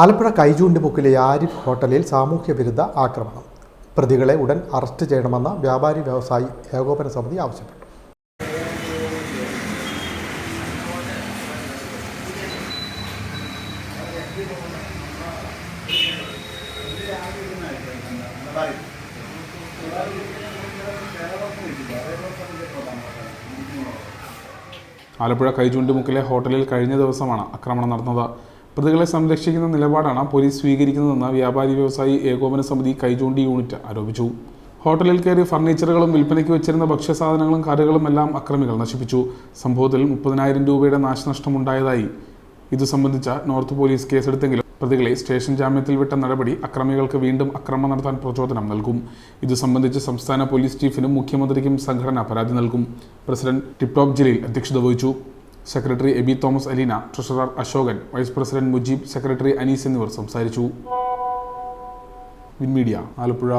ആലപ്പുഴ കൈചൂണ്ടി മുക്കിലെ ആരിഫ് ഹോട്ടലിൽ സാമൂഹ്യ വിരുദ്ധ ആക്രമണം. പ്രതികളെ ഉടൻ അറസ്റ്റ് ചെയ്യണമെന്ന് വ്യാപാരി വ്യവസായി ഏകോപന സമിതി ആവശ്യപ്പെട്ടു. ആലപ്പുഴ കൈചൂണ്ടിമുക്കിലെ ഹോട്ടലിൽ കഴിഞ്ഞ ദിവസമാണ് ആക്രമണം നടന്നത്. പ്രതികളെ സംരക്ഷിക്കുന്ന നിലപാടാണ് പോലീസ് സ്വീകരിക്കുന്നതെന്ന് വ്യാപാരി വ്യവസായി ഏകോപന സമിതി കൈചൂണ്ടി യൂണിറ്റ് ആരോപിച്ചു. ഹോട്ടലിൽ കയറി ഫർണിച്ചറുകളും വിൽപ്പനയ്ക്ക് വെച്ചിരുന്ന ഭക്ഷ്യസാധനങ്ങളും കറികളും എല്ലാം അക്രമികൾ നശിപ്പിച്ചു. സംഭവത്തിൽ മുപ്പതിനായിരം രൂപയുടെ നാശനഷ്ടമുണ്ടായതായി. ഇതു സംബന്ധിച്ച നോർത്ത് പോലീസ് കേസെടുത്തെങ്കിലും പ്രതികളെ സ്റ്റേഷൻ ജാമ്യത്തിൽ വിട്ട നടപടി അക്രമികൾക്ക് വീണ്ടും അക്രമം നടത്താൻ പ്രചോദനം നൽകും. ഇതു സംബന്ധിച്ച് സംസ്ഥാന പോലീസ് ചീഫിനും മുഖ്യമന്ത്രിക്കും സംഘടന പരാതി നൽകും. പ്രസിഡന്റ് ടിപ്ടോക് ജലീൽ അധ്യക്ഷത വഹിച്ചു. Secretary Abi Thomas Aleena treasurer Ashokan vice president Mujeeb secretary Anees എന്നിവർ സംസാരിച്ചു. വിൻമീഡിയ ആലപ്പുഴ.